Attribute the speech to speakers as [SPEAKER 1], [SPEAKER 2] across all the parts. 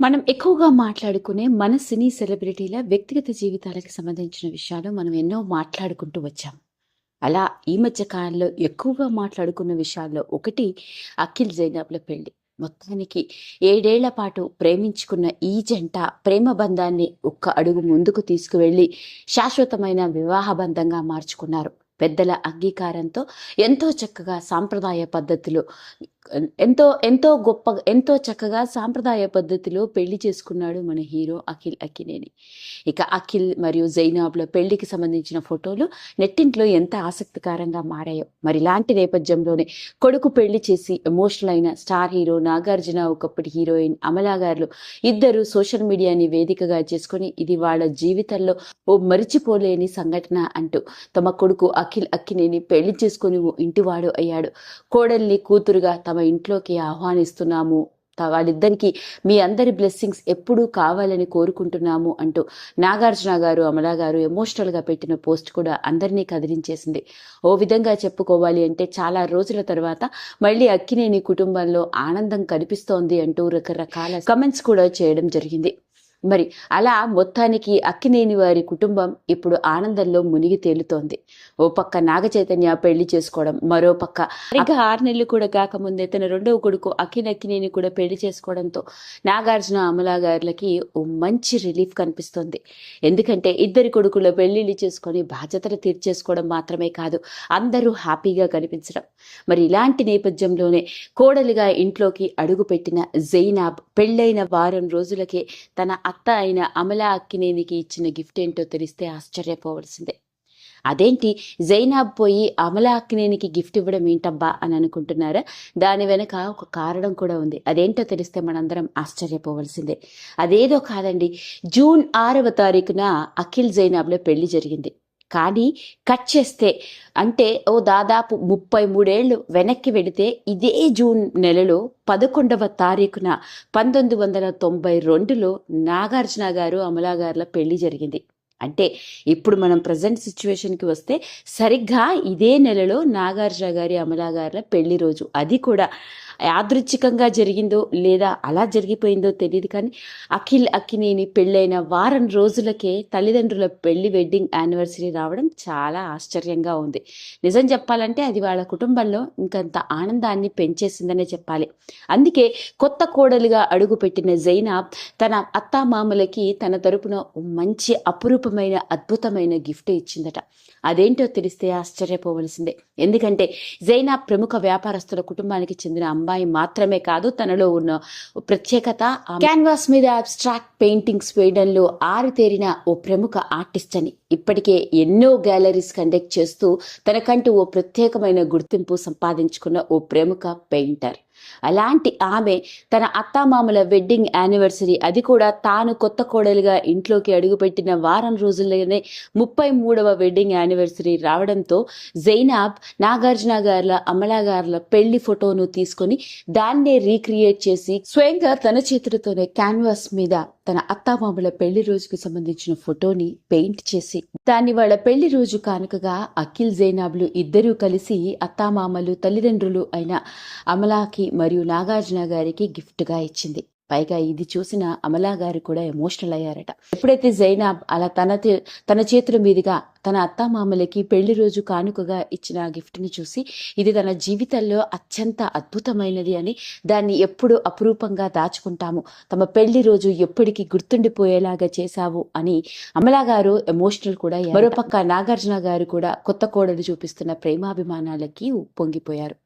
[SPEAKER 1] మనం ఎక్కువగా మాట్లాడుకునే మన సినీ సెలబ్రిటీల వ్యక్తిగత జీవితాలకు సంబంధించిన విషయాలు మనం ఎన్నో మాట్లాడుకుంటూ వచ్చాం. అలా ఈ మధ్య కాలంలో ఎక్కువగా మాట్లాడుకున్న విషయాల్లో ఒకటి అఖిల్ జైనాబ్ల పెళ్ళి. మొత్తానికి ఏడేళ్ళ పాటు ప్రేమించుకున్న ఈ జంట ప్రేమ బంధాన్ని ఒక్క అడుగు ముందుకు తీసుకువెళ్ళి శాశ్వతమైన వివాహ బంధంగా మార్చుకున్నారు. పెద్దల అంగీకారంతో ఎంతో చక్కగా సాంప్రదాయ పద్ధతులు ఎంతో ఎంతో గొప్ప ఎంతో చక్కగా సాంప్రదాయ పద్ధతిలో పెళ్ళి చేసుకున్నాడు మన హీరో అఖిల్ అక్కినేని. ఇక అఖిల్ మరియు జైనాబ్ల పెళ్ళికి సంబంధించిన ఫోటోలు నెట్టింట్లో ఎంత ఆసక్తికరంగా మారాయో. మరి ఇలాంటి నేపథ్యంలోనే కొడుకు పెళ్ళి చేసి ఎమోషనల్ అయిన స్టార్ హీరో నాగార్జున ఒకప్పటి హీరోయిన్ అమలా గారు ఇద్దరు సోషల్ మీడియాని వేదికగా చేసుకొని ఇది వాళ్ళ జీవితంలో ఓ మరిచిపోలేని సంఘటన అంటూ తమ కొడుకు అఖిల్ అక్కినేని పెళ్ళి చేసుకుని ఓ ఇంటివాడు అయ్యాడు. కోడల్ని కూతురుగా తమ ఇంట్లోకి ఆహ్వానిస్తున్నాము. వాళ్ళిద్దరికీ మీ అందరి బ్లెస్సింగ్స్ ఎప్పుడూ కావాలని కోరుకుంటున్నాము అంటూ నాగార్జున గారు అమలా గారు ఎమోషనల్గా పెట్టిన పోస్ట్ కూడా అందరినీ కదిలించేసింది. ఓ విధంగా చెప్పుకోవాలి అంటే చాలా రోజుల తర్వాత మళ్ళీ అక్కినేని కుటుంబంలో ఆనందం కనిపిస్తోంది అంటూ రకరకాల కమెంట్స్ కూడా చేయడం జరిగింది. మరి అలా మొత్తానికి అక్కినేని వారి కుటుంబం ఇప్పుడు ఆనందంలో మునిగి తేలుతోంది. ఓ పక్క నాగ చైతన్య పెళ్ళి చేసుకోవడం మరో పక్క ఇంకా ఆరు నెలలు కూడా కాకముందే తన రెండవ కొడుకు అక్కినక్కినేని అక్కినేని కూడా పెళ్ళి చేసుకోవడంతో నాగార్జున అమలా గారులకి ఓ మంచి రిలీఫ్ కనిపిస్తోంది. ఎందుకంటే ఇద్దరి కొడుకుల పెళ్ళిళ్ళు చేసుకొని బాధ్యతలు తీర్చేసుకోవడం మాత్రమే కాదు అందరూ హ్యాపీగా కనిపించడం. మరి ఇలాంటి నేపథ్యంలోనే కోడలిగా ఇంట్లోకి అడుగుపెట్టిన జైనాబ్ పెళ్ళైన వారం రోజులకే తన అత్త అయిన అమలా అక్కినేనికి ఇచ్చిన గిఫ్ట్ ఏంటో తెలిస్తే ఆశ్చర్యపోవలసిందే. అదేంటి? జైనాబ్ పోయి అమలా అక్కినేనికి గిఫ్ట్ ఇవ్వడం ఏంటబ్బా అని అనుకుంటున్నారా? దాని వెనక ఒక కారణం కూడా ఉంది. అదేంటో తెలిస్తే మనందరం ఆశ్చర్యపోవలసిందే. అదేదో కాదండి. జూన్ ఆరవ తారీఖున అఖిల్ జైనాబ్లో పెళ్ళి జరిగింది. కానీ కట్ చేస్తే అంటే ఓ దాదాపు ముప్పై మూడేళ్ళు వెనక్కి వెడితే ఇదే జూన్ నెలలో పదకొండవ తారీఖున పంతొమ్మిది వందల తొంభై రెండులో నాగార్జున గారు అమలా గారుల పెళ్ళి జరిగింది. అంటే ఇప్పుడు మనం ప్రజెంట్ సిచ్యువేషన్కి వస్తే సరిగ్గా ఇదే నెలలో నాగార్జున గారి అమలా గారుల పెళ్ళి రోజు. అది కూడా యాదృచ్ఛికంగా జరిగిందో లేదా అలా జరిగిపోయిందో తెలియదు కానీ అఖిల్ అక్కినేని పెళ్ళైన వారం రోజులకే తల్లిదండ్రుల పెళ్ళి వెడ్డింగ్ యానివర్సరీ రావడం చాలా ఆశ్చర్యంగా ఉంది. నిజం చెప్పాలంటే అది వాళ్ళ కుటుంబంలో ఇంకంత ఆనందాన్ని పెంచేసిందనే చెప్పాలి. అందుకే కొత్త కోడలుగా అడుగుపెట్టిన జైనాబ్ తన అత్తామామలకి తన తరపున మంచి అపురూపమైన అద్భుతమైన గిఫ్ట్ ఇచ్చిందట. అదేంటో తెలిస్తే ఆశ్చర్యపోవలసిందే. ఎందుకంటే జైనాబ్ ప్రముఖ వ్యాపారస్తుల కుటుంబానికి చెందిన అమ్మాయి మాత్రమే కాదు తనలో ఉన్న ప్రత్యేకత క్యాన్వాస్ మీద అబ్స్ట్రాక్ట్ పెయింటింగ్స్ వేయడంలో ఆరితేరిన ఓ ప్రముఖ ఆర్టిస్ట్ అని. ఇప్పటికే ఎన్నో గ్యాలరీస్ కండక్ట్ చేస్తూ తనకంటూ ఓ ప్రత్యేకమైన గుర్తింపు సంపాదించుకున్న ఓ ప్రముఖ పెయింటర్ అలాంటి ఆమె తన అత్తామామల వెడ్డింగ్ యానివర్సరీ అది కూడా తాను కొత్త కోడలుగా ఇంట్లోకి అడుగుపెట్టిన వారం రోజుల్లోనే ముప్పై మూడవ వెడ్డింగ్ యానివర్సరీ రావడంతో జైనాబ్ నాగార్జున గార్ల అమలా గార్ల పెళ్ళి ఫోటోను తీసుకొని దాన్నే రీక్రియేట్ చేసి స్వయంగా తన చేతులతోనే క్యాన్వాస్ మీద తన అత్తామామల పెళ్ళి రోజుకు సంబంధించిన ఫోటోని పెయింట్ చేసి దాన్ని వాళ్ళ పెళ్ళి రోజు కానుకగా అఖిల్ జైనాబ్లు ఇద్దరూ కలిసి అత్తామామలు తల్లిదండ్రులు అయిన అమలాకి మరియు నాగార్జున గారికి గిఫ్ట్గా ఇచ్చింది. పైగా ఇది చూసిన అమలా గారు కూడా ఎమోషనల్ అయ్యారట. ఎప్పుడైతే జైనాబ్ అలా తన తన చేతుల మీదుగా తన అత్తామామలకి పెళ్ళి రోజు కానుకగా ఇచ్చిన గిఫ్ట్ గిఫ్ట్ని చూసి ఇది తన జీవితంలో అత్యంత అద్భుతమైనది అని దాన్ని ఎప్పుడు అపురూపంగా దాచుకుంటాము. తమ పెళ్ళి రోజు ఎప్పటికీ గుర్తుండిపోయేలాగా చేశావు అని అమలా గారు ఎమోషనల్ కూడా మరోపక్క నాగార్జున గారు కూడా కొత్త కోడలు చూపిస్తున్న ప్రేమాభిమానాలకి పొంగిపోయారు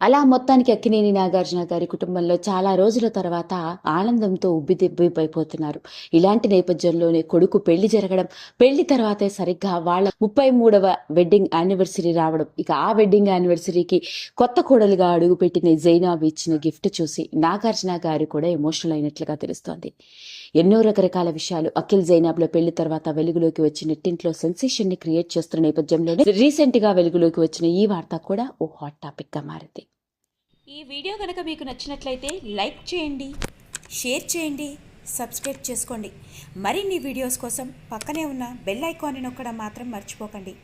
[SPEAKER 1] అలా మొత్తానికి అక్కినేని నాగార్జున గారి కుటుంబంలో చాలా రోజుల తర్వాత ఆనందంతో ఉబ్బిదిబ్బిపోతున్నారు ఇలాంటి నేపథ్యంలోనే కొడుకు పెళ్ళి జరగడం పెళ్ళి తర్వాతే సరిగ్గా వాళ్ళ ముప్పై మూడవ వెడ్డింగ్ యానివర్సరీ రావడం. ఇక ఆ వెడ్డింగ్ యానివర్సరీకి కొత్త కోడలుగా అడుగుపెట్టిన జైనాబ్ ఇచ్చిన గిఫ్ట్ చూసి నాగార్జున గారు కూడా ఎమోషనల్ అయినట్లుగా తెలుస్తోంది. ఎన్నో రకరకాల విషయాలు అఖిల్ జైనాబ్ల పెళ్ళి తర్వాత వెలుగులోకి వచ్చి నెట్టింట్లో సెన్సేషన్ని క్రియేట్ చేస్తున్న నేపథ్యంలోనే రీసెంట్గా వెలుగులోకి వచ్చిన ఈ వార్త కూడా ఓ హాట్ టాపిక్గా మారింది.
[SPEAKER 2] ఈ వీడియో కనుక మీకు నచ్చినట్లయితే లైక్ చేయండి షేర్ చేయండి సబ్స్క్రైబ్ చేసుకోండి. మరిన్ని వీడియోస్ కోసం పక్కనే ఉన్న బెల్ ఐకాన్ని నొక్కడం మాత్రం మర్చిపోకండి.